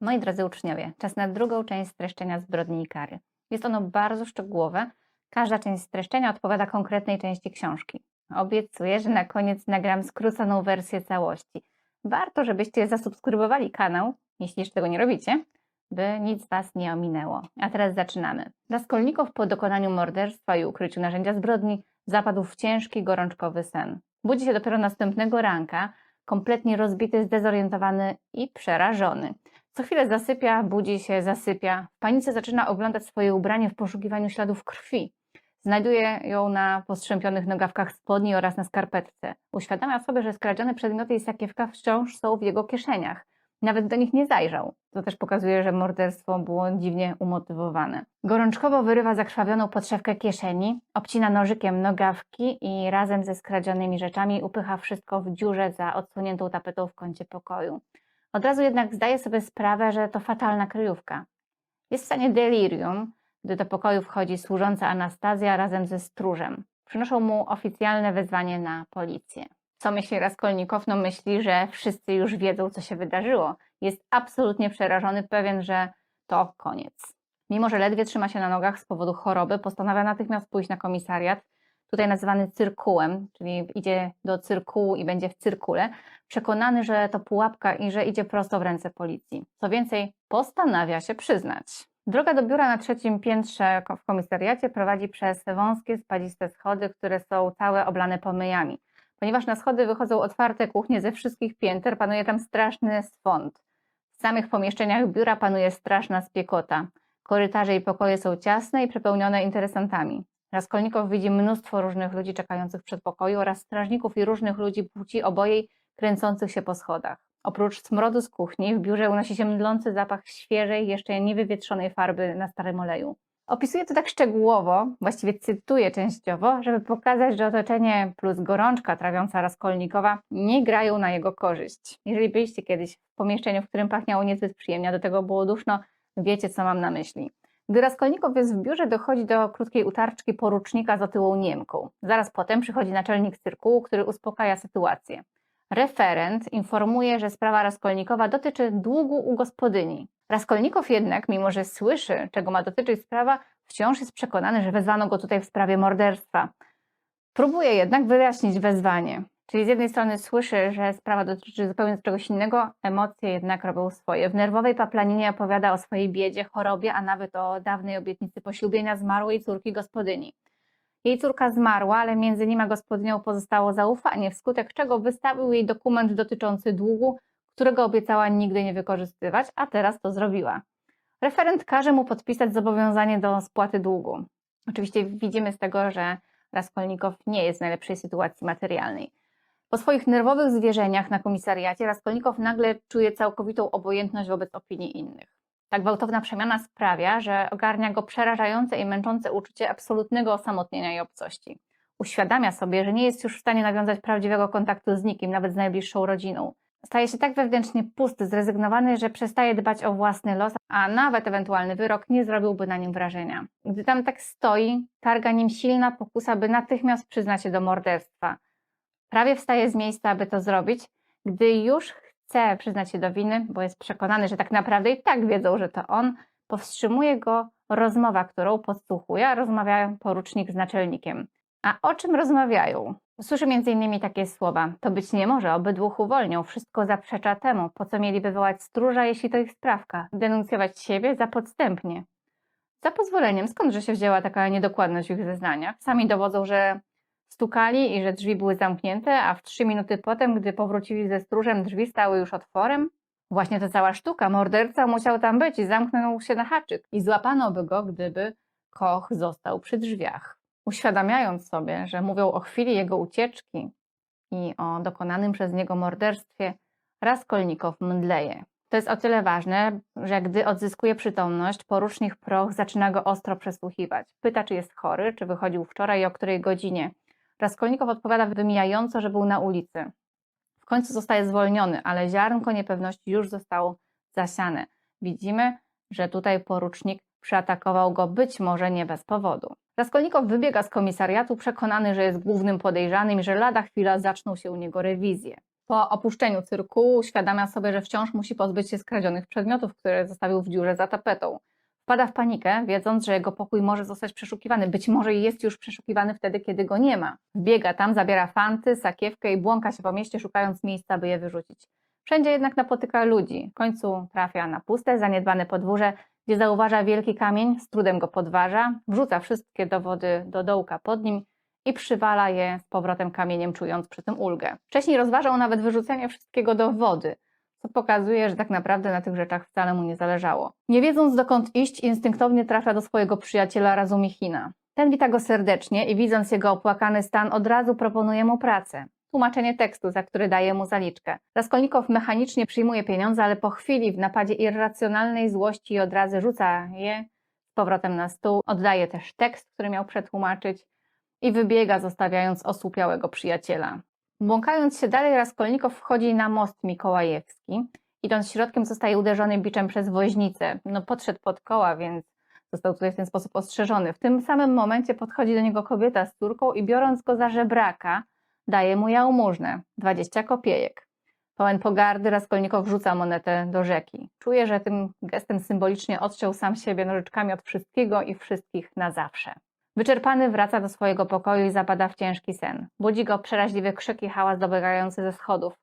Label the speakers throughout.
Speaker 1: Moi drodzy uczniowie, czas na drugą część streszczenia zbrodni i kary. Jest ono bardzo szczegółowe. Każda część streszczenia odpowiada konkretnej części książki. Obiecuję, że na koniec nagram skróconą wersję całości. Warto, żebyście zasubskrybowali kanał, jeśli jeszcze tego nie robicie, by nic Was nie ominęło. A teraz zaczynamy. Raskolnikow po dokonaniu morderstwa i ukryciu narzędzia zbrodni zapadł w ciężki, gorączkowy sen. Budzi się dopiero następnego ranka, kompletnie rozbity, zdezorientowany i przerażony. Co chwilę zasypia, budzi się, zasypia. W panice zaczyna oglądać swoje ubranie w poszukiwaniu śladów krwi. Znajduje ją na postrzępionych nogawkach spodni oraz na skarpetce. Uświadamia sobie, że skradzione przedmioty i sakiewka wciąż są w jego kieszeniach. Nawet do nich nie zajrzał. To też pokazuje, że morderstwo było dziwnie umotywowane. Gorączkowo wyrywa zakrwawioną podszewkę kieszeni, obcina nożykiem nogawki i razem ze skradzionymi rzeczami upycha wszystko w dziurze za odsuniętą tapetą w kącie pokoju. Od razu jednak zdaje sobie sprawę, że to fatalna kryjówka. Jest w stanie delirium, gdy do pokoju wchodzi służąca Anastazja razem ze stróżem. Przynoszą mu oficjalne wezwanie na policję. Co myśli Raskolnikow? No myśli, że wszyscy już wiedzą, co się wydarzyło. Jest absolutnie przerażony, pewien, że to koniec. Mimo, że ledwie trzyma się na nogach z powodu choroby, postanawia natychmiast pójść na komisariat, tutaj nazywany cyrkułem, czyli idzie do cyrkułu i będzie w cyrkule, przekonany, że to pułapka i że idzie prosto w ręce policji. Co więcej, postanawia się przyznać. Droga do biura na trzecim piętrze w komisariacie prowadzi przez wąskie, spadziste schody, które są całe oblane pomyjami. Ponieważ na schody wychodzą otwarte kuchnie ze wszystkich pięter, panuje tam straszny swąd. W samych pomieszczeniach biura panuje straszna spiekota. Korytarze i pokoje są ciasne i przepełnione interesantami. Raskolnikow widzi mnóstwo różnych ludzi czekających w przedpokoju oraz strażników i różnych ludzi płci obojej kręcących się po schodach. Oprócz smrodu z kuchni w biurze unosi się mdlący zapach świeżej, jeszcze niewywietrzonej farby na starym oleju. Opisuję to tak szczegółowo, właściwie cytuję częściowo, żeby pokazać, że otoczenie plus gorączka trawiąca Raskolnikowa nie grają na jego korzyść. Jeżeli byliście kiedyś w pomieszczeniu, w którym pachniało niezbyt przyjemnie, a do tego było duszno, wiecie co mam na myśli. Gdy Raskolnikow jest w biurze, dochodzi do krótkiej utarczki porucznika z otyłą Niemką. Zaraz potem przychodzi naczelnik cyrkułu, który uspokaja sytuację. Referent informuje, że sprawa Raskolnikowa dotyczy długu u gospodyni. Raskolnikow jednak, mimo że słyszy, czego ma dotyczyć sprawa, wciąż jest przekonany, że wezwano go tutaj w sprawie morderstwa. Próbuje jednak wyjaśnić wezwanie. Czyli z jednej strony słyszy, że sprawa dotyczy zupełnie czegoś innego, emocje jednak robią swoje. W nerwowej paplaninie opowiada o swojej biedzie, chorobie, a nawet o dawnej obietnicy poślubienia zmarłej córki gospodyni. Jej córka zmarła, ale między nim a gospodynią pozostało zaufanie, wskutek czego wystawił jej dokument dotyczący długu, którego obiecała nigdy nie wykorzystywać, a teraz to zrobiła. Referent każe mu podpisać zobowiązanie do spłaty długu. Oczywiście widzimy z tego, że Raskolnikow nie jest w najlepszej sytuacji materialnej. Po swoich nerwowych zwierzeniach na komisariacie Raskolnikow nagle czuje całkowitą obojętność wobec opinii innych. Ta gwałtowna przemiana sprawia, że ogarnia go przerażające i męczące uczucie absolutnego osamotnienia i obcości. Uświadamia sobie, że nie jest już w stanie nawiązać prawdziwego kontaktu z nikim, nawet z najbliższą rodziną. Staje się tak wewnętrznie pusty, zrezygnowany, że przestaje dbać o własny los, a nawet ewentualny wyrok nie zrobiłby na nim wrażenia. Gdy tam tak stoi, targa nim silna pokusa, by natychmiast przyznać się do morderstwa. Prawie wstaje z miejsca, aby to zrobić, gdy już chce przyznać się do winy, bo jest przekonany, że tak naprawdę i tak wiedzą, że to on, powstrzymuje go rozmowa, którą podsłuchuje, a rozmawia porucznik z naczelnikiem. A o czym rozmawiają? Słyszy m.in. takie słowa: To być nie może, obydwóch uwolnią, wszystko zaprzecza temu, po co mieliby wołać stróża, jeśli to ich sprawka, denuncjować siebie za podstępnie. Za pozwoleniem, skądże się wzięła taka niedokładność w ich zeznaniach? Sami dowodzą, że stukali i że drzwi były zamknięte, a w trzy minuty potem, gdy powrócili ze stróżem, drzwi stały już otworem? Właśnie to cała sztuka. Morderca musiał tam być i zamknął się na haczyk. I złapano by go, gdyby Koch został przy drzwiach. Uświadamiając sobie, że mówią o chwili jego ucieczki i o dokonanym przez niego morderstwie, Raskolnikow mdleje. To jest o tyle ważne, że gdy odzyskuje przytomność, porucznik Proch zaczyna go ostro przesłuchiwać. Pyta, czy jest chory, czy wychodził wczoraj i o której godzinie. Raskolnikow odpowiada wymijająco, że był na ulicy. W końcu zostaje zwolniony, ale ziarnko niepewności już zostało zasiane. Widzimy, że tutaj porucznik przeatakował go być może nie bez powodu. Raskolnikow wybiega z komisariatu przekonany, że jest głównym podejrzanym i że lada chwila zaczną się u niego rewizje. Po opuszczeniu cyrku uświadamia sobie, że wciąż musi pozbyć się skradzionych przedmiotów, które zostawił w dziurze za tapetą. Wpada w panikę, wiedząc, że jego pokój może zostać przeszukiwany. Być może jest już przeszukiwany wtedy, kiedy go nie ma. Wbiega tam, zabiera fanty, sakiewkę i błąka się po mieście, szukając miejsca, by je wyrzucić. Wszędzie jednak napotyka ludzi. W końcu trafia na puste, zaniedbane podwórze, gdzie zauważa wielki kamień, z trudem go podważa, wrzuca wszystkie dowody do dołka pod nim i przywala je z powrotem kamieniem, czując przy tym ulgę. Wcześniej rozważał nawet wyrzucenie wszystkiego do wody, co pokazuje, że tak naprawdę na tych rzeczach wcale mu nie zależało. Nie wiedząc dokąd iść, instynktownie trafia do swojego przyjaciela Razumichina. Ten wita go serdecznie i widząc jego opłakany stan, od razu proponuje mu pracę. Tłumaczenie tekstu, za który daje mu zaliczkę. Raskolnikow mechanicznie przyjmuje pieniądze, ale po chwili w napadzie irracjonalnej złości i odrazy rzuca je z powrotem na stół, oddaje też tekst, który miał przetłumaczyć i wybiega, zostawiając osłupiałego przyjaciela. Błąkając się dalej, Raskolnikow wchodzi na most Mikołajewski. Idąc środkiem, zostaje uderzony biczem przez woźnicę. No, podszedł pod koła, więc został tutaj w ten sposób ostrzeżony. W tym samym momencie podchodzi do niego kobieta z córką i biorąc go za żebraka, daje mu jałmużnę 20 kopiejek. Pełen pogardy Raskolnikow rzuca monetę do rzeki. Czuje, że tym gestem symbolicznie odciął sam siebie nożyczkami od wszystkiego i wszystkich na zawsze. Wyczerpany wraca do swojego pokoju i zapada w ciężki sen. Budzi go przeraźliwy krzyk i hałas dobiegający ze schodów.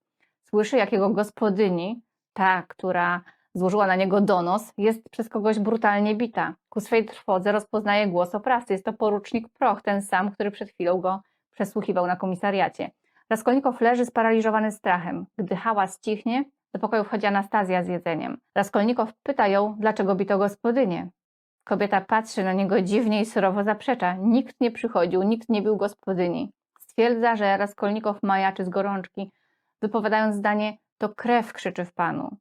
Speaker 1: Słyszy, jak jego gospodyni, ta, która złożyła na niego donos, jest przez kogoś brutalnie bita. Ku swej trwodze rozpoznaje głos oprawcy. Jest to porucznik Proch, ten sam, który przed chwilą go przesłuchiwał na komisariacie. Raskolnikow leży sparaliżowany strachem. Gdy hałas cichnie, do pokoju wchodzi Anastazja z jedzeniem. Raskolnikow pyta ją, dlaczego bito gospodynię. Kobieta patrzy na niego dziwnie i surowo zaprzecza. Nikt nie przychodził, nikt nie był gospodyni. Stwierdza, że Raskolnikow majaczy z gorączki, wypowiadając zdanie to krew krzyczy w panu.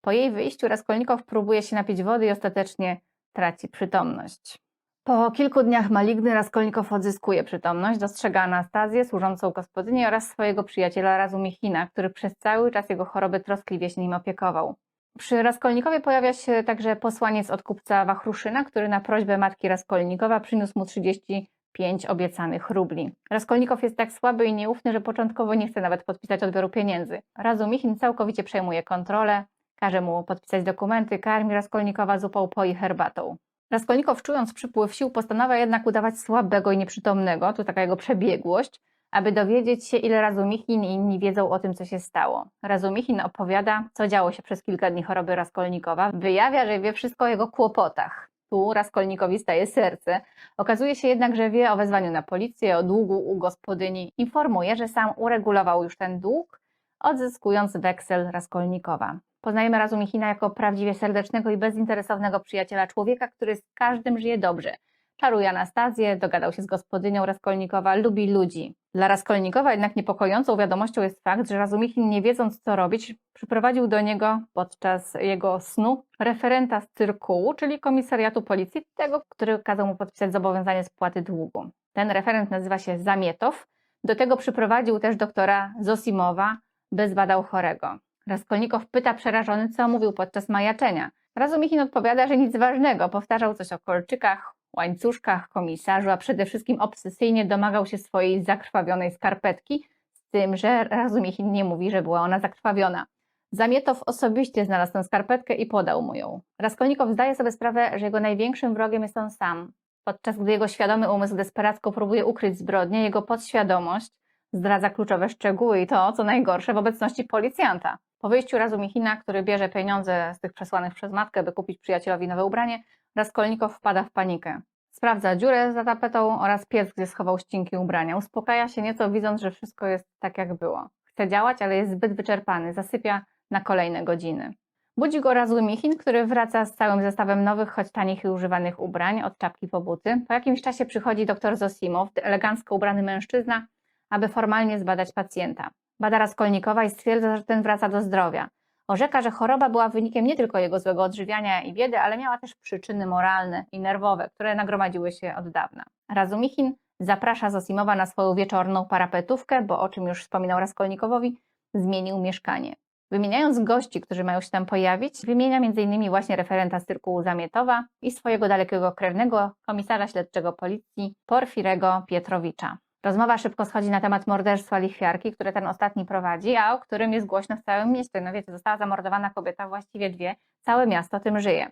Speaker 1: Po jej wyjściu Raskolnikow próbuje się napić wody i ostatecznie traci przytomność. Po kilku dniach maligny Raskolnikow odzyskuje przytomność, dostrzega Anastazję, służącą gospodyni oraz swojego przyjaciela Razumichina, który przez cały czas jego choroby troskliwie się nim opiekował. Przy Raskolnikowie pojawia się także posłaniec od kupca Wachruszyna, który na prośbę matki Raskolnikowa przyniósł mu 35 obiecanych rubli. Raskolnikow jest tak słaby i nieufny, że początkowo nie chce nawet podpisać odbioru pieniędzy. Razumichin całkowicie przejmuje kontrolę, każe mu podpisać dokumenty, karmi Raskolnikowa zupą po i herbatą. Raskolnikow, czując przypływ sił, postanawia jednak udawać słabego i nieprzytomnego, to taka jego przebiegłość, aby dowiedzieć się, ile Razumichin i inni wiedzą o tym, co się stało. Razumichin opowiada, co działo się przez kilka dni choroby Raskolnikowa, wyjawia, że wie wszystko o jego kłopotach. Tu Raskolnikowi staje serce. Okazuje się jednak, że wie o wezwaniu na policję, o długu u gospodyni. Informuje, że sam uregulował już ten dług, odzyskując weksel Raskolnikowa. Poznajemy Razumichina jako prawdziwie serdecznego i bezinteresownego przyjaciela człowieka, który z każdym żyje dobrze. Czaruje Anastazję, dogadał się z gospodynią Raskolnikowa, lubi ludzi. Dla Raskolnikowa jednak niepokojącą wiadomością jest fakt, że Razumichin, nie wiedząc co robić, przyprowadził do niego podczas jego snu referenta z cyrkułu, czyli komisariatu policji, tego, który kazał mu podpisać zobowiązanie spłaty długu. Ten referent nazywa się Zamietow. Do tego przyprowadził też doktora Zosimowa, by zbadał chorego. Raskolnikow pyta przerażony, co mówił podczas majaczenia. Razumichin odpowiada, że nic ważnego, powtarzał coś o kolczykach, łańcuszkach, komisarzu, a przede wszystkim obsesyjnie domagał się swojej zakrwawionej skarpetki, z tym, że Razumichin nie mówi, że była ona zakrwawiona. Zamietow osobiście znalazł tę skarpetkę i podał mu ją. Raskolnikow zdaje sobie sprawę, że jego największym wrogiem jest on sam. Podczas gdy jego świadomy umysł desperacko próbuje ukryć zbrodnię, jego podświadomość zdradza kluczowe szczegóły i to, co najgorsze, w obecności policjanta. Po wyjściu Razumichina, który bierze pieniądze z tych przesłanych przez matkę, by kupić przyjacielowi nowe ubranie, Raskolnikow wpada w panikę. Sprawdza dziurę za tapetą oraz piec, gdzie schował ścinki ubrania. Uspokaja się nieco, widząc, że wszystko jest tak, jak było. Chce działać, ale jest zbyt wyczerpany. Zasypia na kolejne godziny. Budzi go Razumichin, który wraca z całym zestawem nowych, choć tanich i używanych ubrań, od czapki po buty. Po jakimś czasie przychodzi doktor Zosimow, elegancko ubrany mężczyzna, aby formalnie zbadać pacjenta. Bada Raskolnikowa i stwierdza, że ten wraca do zdrowia. Orzeka, że choroba była wynikiem nie tylko jego złego odżywiania i biedy, ale miała też przyczyny moralne i nerwowe, które nagromadziły się od dawna. Razumichin zaprasza Zosimowa na swoją wieczorną parapetówkę, bo o czym już wspominał Raskolnikowowi, zmienił mieszkanie. Wymieniając gości, którzy mają się tam pojawić, wymienia m.in. właśnie referenta z cyrkułu Zamietowa i swojego dalekiego krewnego, komisarza śledczego policji Porfirego Pietrowicza. Rozmowa szybko schodzi na temat morderstwa lichwiarki, które ten ostatni prowadzi, a o którym jest głośno w całym mieście. No wiecie, została zamordowana kobieta, właściwie dwie, całe miasto tym żyje.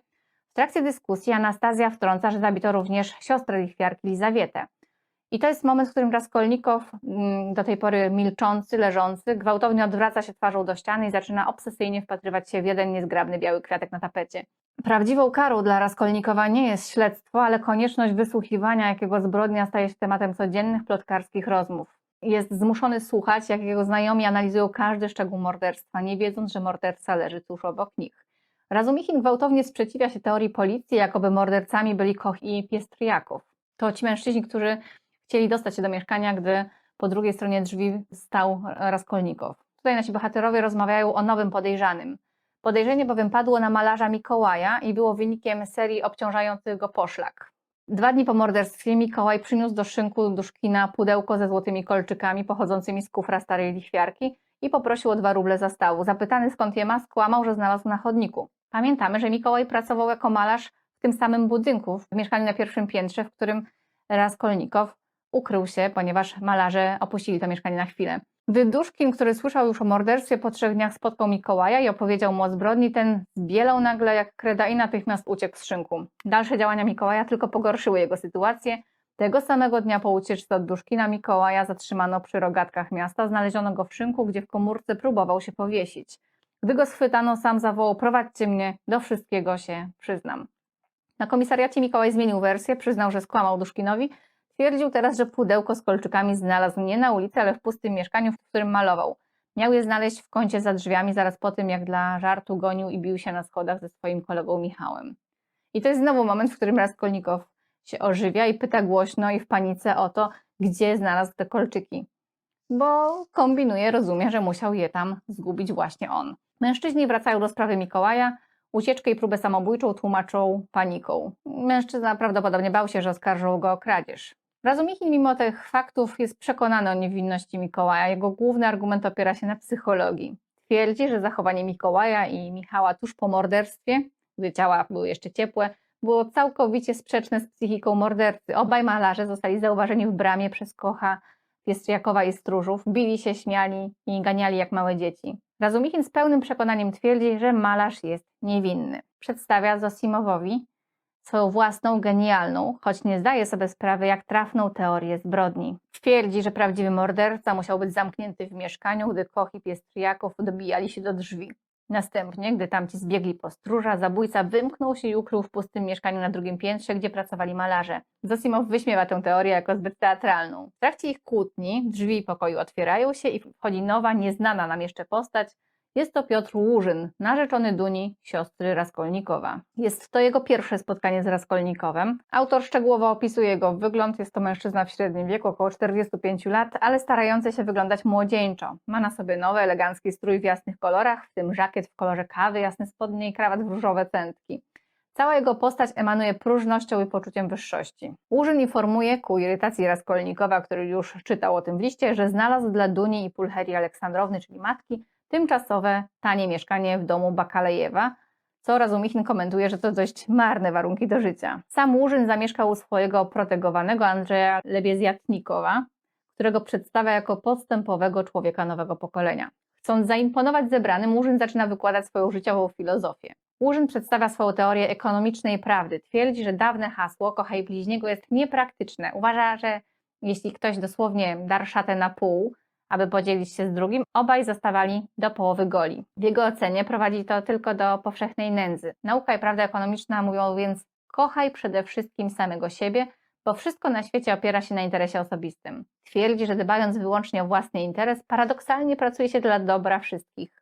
Speaker 1: W trakcie dyskusji Anastazja wtrąca, że zabito również siostrę lichwiarki Lizawietę. I to jest moment, w którym Raskolnikow, mm, do tej pory milczący, leżący, gwałtownie odwraca się twarzą do ściany i zaczyna obsesyjnie wpatrywać się w jeden niezgrabny biały kwiatek na tapecie. Prawdziwą karą dla Raskolnikowa nie jest śledztwo, ale konieczność wysłuchiwania, jakiego zbrodnia staje się tematem codziennych plotkarskich rozmów. Jest zmuszony słuchać, jak jego znajomi analizują każdy szczegół morderstwa, nie wiedząc, że morderca leży tuż obok nich. Razumichin gwałtownie sprzeciwia się teorii policji, jakoby mordercami byli Koch i Piestriakow. To ci mężczyźni, którzy chcieli dostać się do mieszkania, gdy po drugiej stronie drzwi stał Raskolnikow. Tutaj nasi bohaterowie rozmawiają o nowym podejrzanym. Podejrzenie bowiem padło na malarza Mikołaja i było wynikiem serii obciążających go poszlak. Dwa dni po morderstwie Mikołaj przyniósł do szynku Duszkina pudełko ze złotymi kolczykami pochodzącymi z kufra starej lichwiarki i poprosił o dwa ruble za stału. Zapytany skąd je ma, skłamał, że znalazł na chodniku. Pamiętamy, że Mikołaj pracował jako malarz w tym samym budynku, w mieszkaniu na pierwszym piętrze, w którym Raskolnikow ukrył się, ponieważ malarze opuścili to mieszkanie na chwilę. Gdy Duszkin, który słyszał już o morderstwie, po trzech dniach spotkał Mikołaja i opowiedział mu o zbrodni, ten zbielał nagle jak kreda i natychmiast uciekł z szynku. Dalsze działania Mikołaja tylko pogorszyły jego sytuację. Tego samego dnia po ucieczce od Duszkina Mikołaja zatrzymano przy rogatkach miasta, znaleziono go w szynku, gdzie w komórce próbował się powiesić. Gdy go schwytano, sam zawołał: Prowadźcie mnie, do wszystkiego się przyznam. Na komisariacie Mikołaj zmienił wersję, przyznał, że skłamał Duszkinowi. Twierdził teraz, że pudełko z kolczykami znalazł nie na ulicy, ale w pustym mieszkaniu, w którym malował. Miał je znaleźć w kącie za drzwiami, zaraz po tym, jak dla żartu gonił i bił się na schodach ze swoim kolegą Michałem. I to jest znowu moment, w którym Raskolnikow się ożywia i pyta głośno i w panice o to, gdzie znalazł te kolczyki. Bo kombinuje, rozumie, że musiał je tam zgubić właśnie on. Mężczyźni wracają do sprawy Mikołaja. Ucieczkę i próbę samobójczą tłumaczą paniką. Mężczyzna prawdopodobnie bał się, że oskarżą go o kradzież. Razumichin mimo tych faktów jest przekonany o niewinności Mikołaja. Jego główny argument opiera się na psychologii. Twierdzi, że zachowanie Mikołaja i Michała tuż po morderstwie, gdy ciała były jeszcze ciepłe, było całkowicie sprzeczne z psychiką mordercy. Obaj malarze zostali zauważeni w bramie przez Kocha, Piestriakowa i Stróżów, bili się, śmiali i ganiali jak małe dzieci. Razumichin z pełnym przekonaniem twierdzi, że malarz jest niewinny. Przedstawia Zosimowowi swoją własną, genialną, choć nie zdaje sobie sprawy, jak trafną teorię zbrodni. Twierdzi, że prawdziwy morderca musiał być zamknięty w mieszkaniu, gdy Koch i Piestriakow dobijali się do drzwi. Następnie, gdy tamci zbiegli po stróża, zabójca wymknął się i ukrył w pustym mieszkaniu na drugim piętrze, gdzie pracowali malarze. Zosimow wyśmiewa tę teorię jako zbyt teatralną. W trakcie ich kłótni drzwi pokoju otwierają się i wchodzi nowa, nieznana nam jeszcze postać, jest to Piotr Łużyn, narzeczony Duni, siostry Raskolnikowa. Jest to jego pierwsze spotkanie z Raskolnikowem. Autor szczegółowo opisuje jego wygląd. Jest to mężczyzna w średnim wieku, około 45 lat, ale starający się wyglądać młodzieńczo. Ma na sobie nowy, elegancki strój w jasnych kolorach, w tym żakiet w kolorze kawy, jasne spodnie i krawat w różowe centki. Cała jego postać emanuje próżnością i poczuciem wyższości. Łużyn informuje ku irytacji Raskolnikowa, który już czytał o tym w liście, że znalazł dla Duni i Pulcherii Aleksandrowny, czyli matki, tymczasowe, tanie mieszkanie w domu Bakalejewa, co Razumichin komentuje, że to dość marne warunki do życia. Sam Łużyn zamieszkał u swojego protegowanego Andrzeja Lebiezjatnikowa, którego przedstawia jako podstępowego człowieka nowego pokolenia. Chcąc zaimponować zebranym, Łużyn zaczyna wykładać swoją życiową filozofię. Łużyn przedstawia swoją teorię ekonomicznej prawdy. Twierdzi, że dawne hasło kochaj bliźniego jest niepraktyczne. Uważa, że jeśli ktoś dosłownie dar szatę na pół, aby podzielić się z drugim, obaj zostawali do połowy goli. W jego ocenie prowadzi to tylko do powszechnej nędzy. Nauka i prawda ekonomiczna mówią więc kochaj przede wszystkim samego siebie, bo wszystko na świecie opiera się na interesie osobistym. Twierdzi, że dbając wyłącznie o własny interes, paradoksalnie pracuje się dla dobra wszystkich.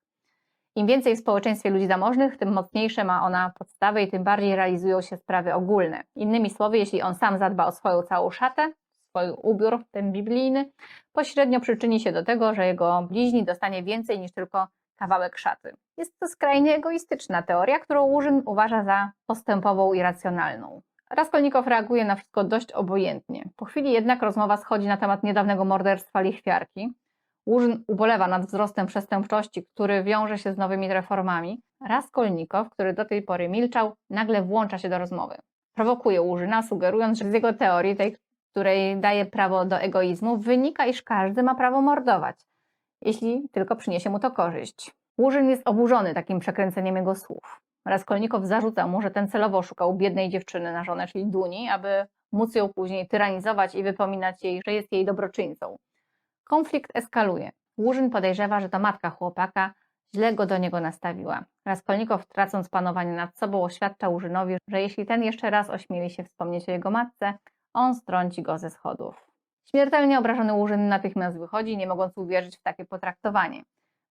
Speaker 1: Im więcej w społeczeństwie ludzi zamożnych, tym mocniejsze ma ona podstawy i tym bardziej realizują się sprawy ogólne. Innymi słowy, jeśli on sam zadba o swoją całą szatę, swój ubiór, ten biblijny, pośrednio przyczyni się do tego, że jego bliźni dostanie więcej niż tylko kawałek szaty. Jest to skrajnie egoistyczna teoria, którą Łużyn uważa za postępową i racjonalną. Raskolnikow reaguje na wszystko dość obojętnie. Po chwili jednak rozmowa schodzi na temat niedawnego morderstwa lichwiarki. Łużyn ubolewa nad wzrostem przestępczości, który wiąże się z nowymi reformami. Raskolnikow, który do tej pory milczał, nagle włącza się do rozmowy. Prowokuje Łużyna, sugerując, że z jego teorii, tej, której daje prawo do egoizmu, wynika, iż każdy ma prawo mordować, jeśli tylko przyniesie mu to korzyść. Łużyn jest oburzony takim przekręceniem jego słów. Raskolnikow zarzuca mu, że ten celowo szukał biednej dziewczyny na żonę, czyli Duni, aby móc ją później tyranizować i wypominać jej, że jest jej dobroczyńcą. Konflikt eskaluje. Łużyn podejrzewa, że to matka chłopaka źle go do niego nastawiła. Raskolnikow, tracąc panowanie nad sobą, oświadcza Łużynowi, że jeśli ten jeszcze raz ośmieli się wspomnieć o jego matce, on strąci go ze schodów. Śmiertelnie obrażony Łużyn natychmiast wychodzi, nie mogąc uwierzyć w takie potraktowanie.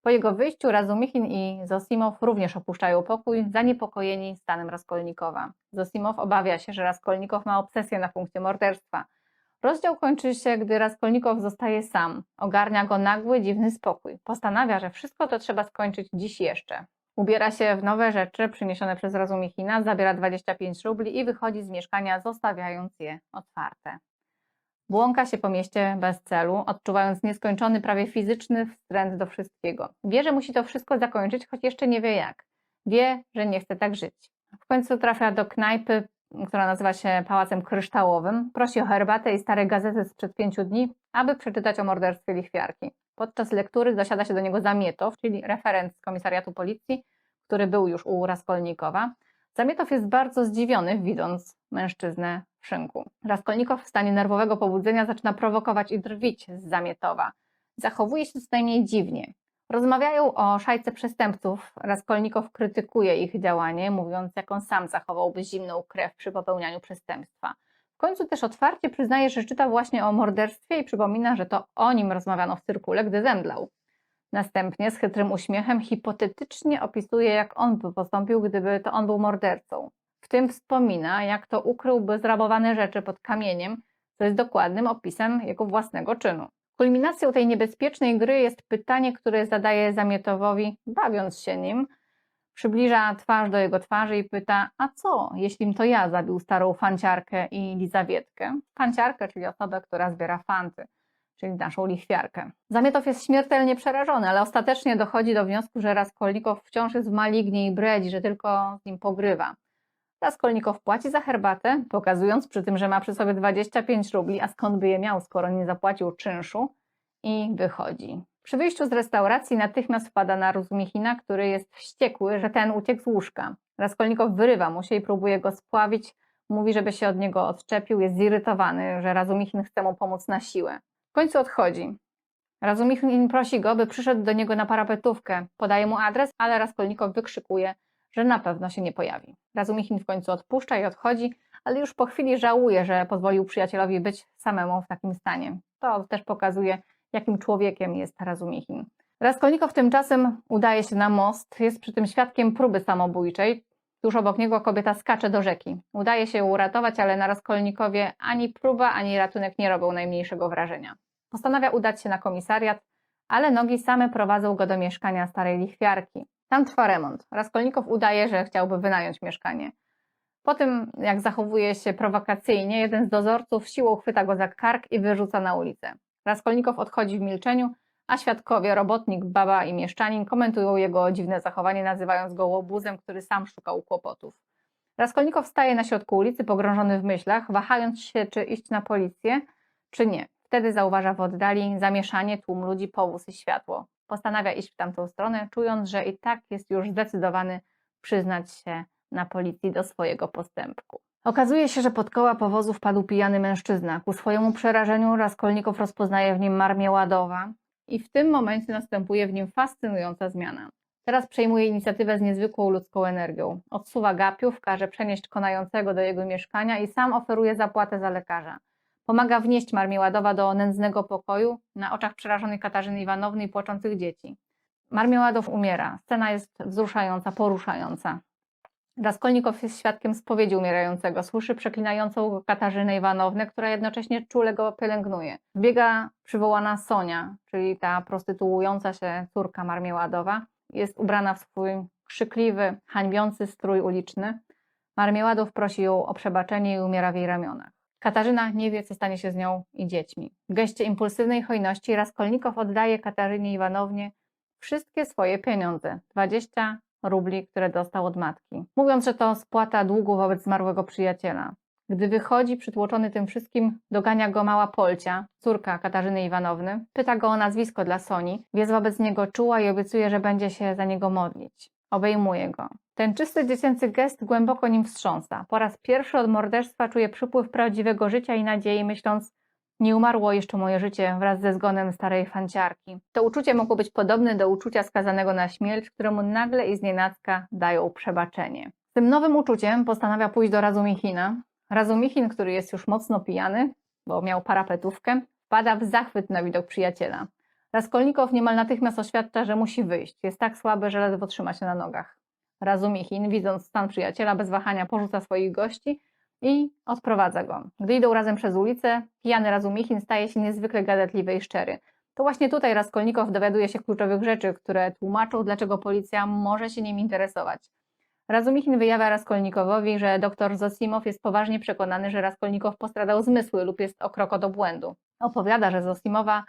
Speaker 1: Po jego wyjściu Razumichin i Zosimow również opuszczają pokój, zaniepokojeni stanem Raskolnikowa. Zosimow obawia się, że Raskolnikow ma obsesję na punkcie morderstwa. Rozdział kończy się, gdy Raskolnikow zostaje sam. Ogarnia go nagły, dziwny spokój. Postanawia, że wszystko to trzeba skończyć dziś jeszcze. Ubiera się w nowe rzeczy przyniesione przez Razumichina, zabiera 25 rubli i wychodzi z mieszkania, zostawiając je otwarte. Błąka się po mieście bez celu, odczuwając nieskończony, prawie fizyczny wstręt do wszystkiego. Wie, że musi to wszystko zakończyć, choć jeszcze nie wie jak. Wie, że nie chce tak żyć. W końcu trafia do knajpy, która nazywa się Pałacem Kryształowym. Prosi o herbatę i stare gazety sprzed pięciu dni, aby przeczytać o morderstwie lichwiarki. Podczas lektury dosiada się do niego Zamietow, czyli referent z komisariatu policji, który był już u Raskolnikowa. Zamietow jest bardzo zdziwiony, widząc mężczyznę w szynku. Raskolnikow w stanie nerwowego pobudzenia zaczyna prowokować i drwić z Zamietowa. Zachowuje się co najmniej dziwnie. Rozmawiają o szajce przestępców. Raskolnikow krytykuje ich działanie, mówiąc, jak on sam zachowałby zimną krew przy popełnianiu przestępstwa. Końcu też otwarcie przyznaje, że czyta właśnie o morderstwie i przypomina, że to o nim rozmawiano w cyrkule, gdy zemdlał. Następnie z chytrym uśmiechem hipotetycznie opisuje, jak on by postąpił, gdyby to on był mordercą. W tym wspomina, jak to ukryłby zrabowane rzeczy pod kamieniem, co jest dokładnym opisem jego własnego czynu. Kulminacją tej niebezpiecznej gry jest pytanie, które zadaje Zamietowowi, bawiąc się nim. Przybliża twarz do jego twarzy i pyta, a co, jeśli to ja zabił starą fanciarkę i Lizawietkę? Fanciarkę, czyli osobę, która zbiera fanty, czyli naszą lichwiarkę. Zamietow jest śmiertelnie przerażony, ale ostatecznie dochodzi do wniosku, że Raskolnikow wciąż jest w malignie i bredzi, że tylko z nim pogrywa. Raskolnikow płaci za herbatę, pokazując przy tym, że ma przy sobie 25 rubli, a skąd by je miał, skoro nie zapłacił czynszu, i wychodzi. Przy wyjściu z restauracji natychmiast wpada na Rozumichina, który jest wściekły, że ten uciekł z łóżka. Raskolnikow wyrywa mu się i próbuje go spławić, mówi, żeby się od niego odczepił, jest zirytowany, że Razumichin chce mu pomóc na siłę. W końcu odchodzi. Razumichin prosi go, by przyszedł do niego na parapetówkę. Podaje mu adres, ale Raskolnikow wykrzykuje, że na pewno się nie pojawi. Razumichin w końcu odpuszcza i odchodzi, ale już po chwili żałuje, że pozwolił przyjacielowi być samemu w takim stanie. To też pokazuje, jakim człowiekiem jest Razumichin. Raskolnikow tymczasem udaje się na most, jest przy tym świadkiem próby samobójczej. Tuż obok niego kobieta skacze do rzeki. Udaje się uratować, ale na Raskolnikowie ani próba, ani ratunek nie robią najmniejszego wrażenia. Postanawia udać się na komisariat, ale nogi same prowadzą go do mieszkania starej lichwiarki. Tam trwa remont. Raskolnikow udaje, że chciałby wynająć mieszkanie. Po tym, jak zachowuje się prowokacyjnie, jeden z dozorców siłą chwyta go za kark i wyrzuca na ulicę. Raskolnikow odchodzi w milczeniu, a świadkowie, robotnik, baba i mieszczanin komentują jego dziwne zachowanie, nazywając go łobuzem, który sam szukał kłopotów. Raskolnikow staje na środku ulicy, pogrążony w myślach, wahając się, czy iść na policję, czy nie. Wtedy zauważa w oddali zamieszanie, tłum ludzi, powóz i światło. Postanawia iść w tamtą stronę, czując, że i tak jest już zdecydowany przyznać się na policji do swojego postępku. Okazuje się, że pod koła powozu wpadł pijany mężczyzna. Ku swojemu przerażeniu Raskolnikow rozpoznaje w nim Marmię Ładowa i w tym momencie następuje w nim fascynująca zmiana. Teraz przejmuje inicjatywę z niezwykłą ludzką energią. Odsuwa gapiów, każe przenieść konającego do jego mieszkania i sam oferuje zapłatę za lekarza. Pomaga wnieść Marmieładowa do nędznego pokoju na oczach przerażonej Katarzyny Iwanowny i płaczących dzieci. Marmieładow umiera. Scena jest wzruszająca, poruszająca. Raskolnikow jest świadkiem spowiedzi umierającego. Słyszy przeklinającą Katarzynę Iwanownę, która jednocześnie czule go pielęgnuje. Wbiega przywołana Sonia, czyli ta prostytuująca się córka Marmieładowa. Jest ubrana w swój krzykliwy, hańbiący strój uliczny. Marmieładow prosi ją o przebaczenie i umiera w jej ramionach. Katarzyna nie wie, co stanie się z nią i dziećmi. W geście impulsywnej hojności Raskolnikow oddaje Katarzynie Iwanownie wszystkie swoje pieniądze 20 rubli, które dostał od matki, mówiąc, że to spłata długu wobec zmarłego przyjaciela. Gdy wychodzi przytłoczony tym wszystkim, dogania go mała Polcia, córka Katarzyny Iwanowny. Pyta go o nazwisko dla Soni, jest wobec niego czuła i obiecuje, że będzie się za niego modlić. Obejmuje go. Ten czysty dziecięcy gest głęboko nim wstrząsa. Po raz pierwszy od morderstwa czuje przypływ prawdziwego życia i nadziei, myśląc, nie umarło jeszcze moje życie wraz ze zgonem starej fanciarki. To uczucie mogło być podobne do uczucia skazanego na śmierć, któremu nagle i znienacka dają przebaczenie. Z tym nowym uczuciem postanawia pójść do Razumichina. Razumichin, który jest już mocno pijany, bo miał parapetówkę, wpada w zachwyt na widok przyjaciela. Raskolnikow niemal natychmiast oświadcza, że musi wyjść. Jest tak słaby, że ledwo trzyma się na nogach. Razumichin, widząc stan przyjaciela, bez wahania porzuca swoich gości i odprowadza go. Gdy idą razem przez ulicę, pijany Razumichin staje się niezwykle gadatliwy i szczery. To właśnie tutaj Raskolnikow dowiaduje się kluczowych rzeczy, które tłumaczą, dlaczego policja może się nim interesować. Razumichin wyjawia Raskolnikowowi, że dr Zosimow jest poważnie przekonany, że Raskolnikow postradał zmysły lub jest o krok od obłędu. Opowiada, że Zosimowa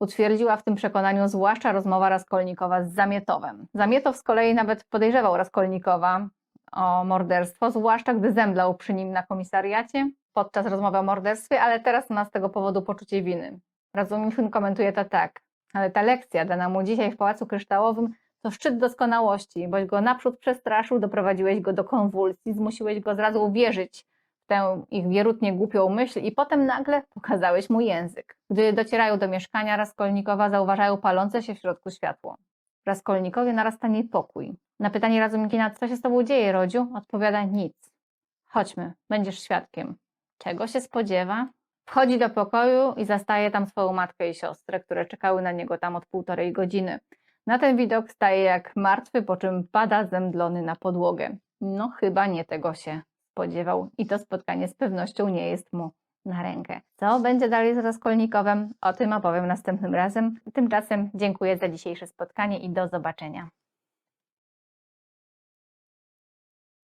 Speaker 1: utwierdziła w tym przekonaniu zwłaszcza rozmowa Raskolnikowa z Zamietowem. Zamietow z kolei nawet podejrzewał Raskolnikowa o morderstwo, zwłaszcza gdy zemdlał przy nim na komisariacie podczas rozmowy o morderstwie, ale teraz ma z tego powodu poczucie winy. Razumichin komentuje to tak. Ale ta lekcja dana mu dzisiaj w Pałacu Kryształowym to szczyt doskonałości, boś go naprzód przestraszył, doprowadziłeś go do konwulsji, zmusiłeś go zrazu uwierzyć w tę ich wierutnie głupią myśl i potem nagle pokazałeś mu język. Gdy docierają do mieszkania Raskolnikowa, zauważają palące się w środku światło. Raskolnikowie narasta niepokój. Na pytanie Razumikina, co się z tobą dzieje, Rodziu, odpowiada nic. Chodźmy, będziesz świadkiem. Czego się spodziewa? Wchodzi do pokoju i zastaje tam swoją matkę i siostrę, które czekały na niego tam od półtorej godziny. Na ten widok staje jak martwy, po czym pada zemdlony na podłogę. No chyba nie tego się spodziewał i to spotkanie z pewnością nie jest mu na rękę. Co będzie dalej z Raskolnikowem? O tym opowiem następnym razem. Tymczasem dziękuję za dzisiejsze spotkanie i do zobaczenia.